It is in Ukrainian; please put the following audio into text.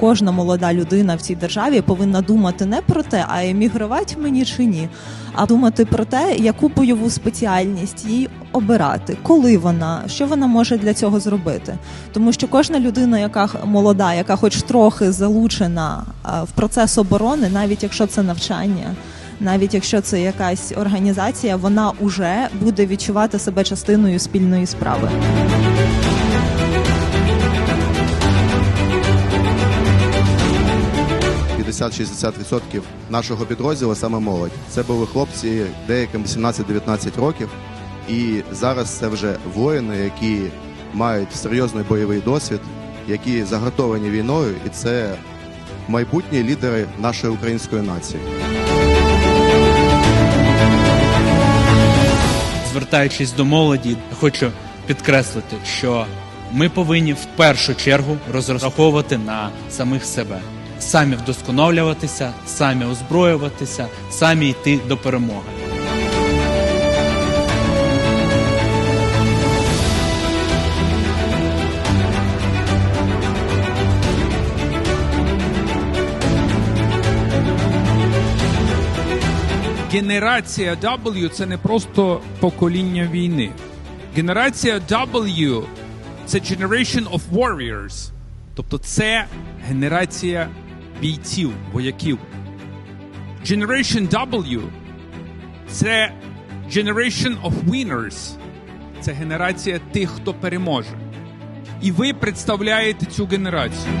кожна молода людина в цій державі повинна думати не про те, а емігрувати мені чи ні, а думати про те, яку бойову спеціальність їй обирати, коли вона, що вона може для цього зробити. Тому що кожна людина, яка молода, яка хоч трохи залучена в процес оборони, навіть якщо це навчання. Навіть якщо це якась організація, вона уже буде відчувати себе частиною спільної справи. – 50-60% нашого підрозділу саме молодь. Це були хлопці деяким 18-19 років, і зараз це вже воїни, які мають серйозний бойовий досвід, які загартовані війною, і це майбутні лідери нашої української нації. Звертаючись до молоді, хочу підкреслити, що ми повинні в першу чергу розраховувати на самих себе, самі вдосконалюватися, самі озброюватися, самі йти до перемоги. Генерація W це не просто покоління війни. Генерація W це Generation of Warriors. Тобто це генерація бійців, вояків. Generation W це Generation of Winners. Це генерація тих, хто переможе. І ви представляєте цю генерацію.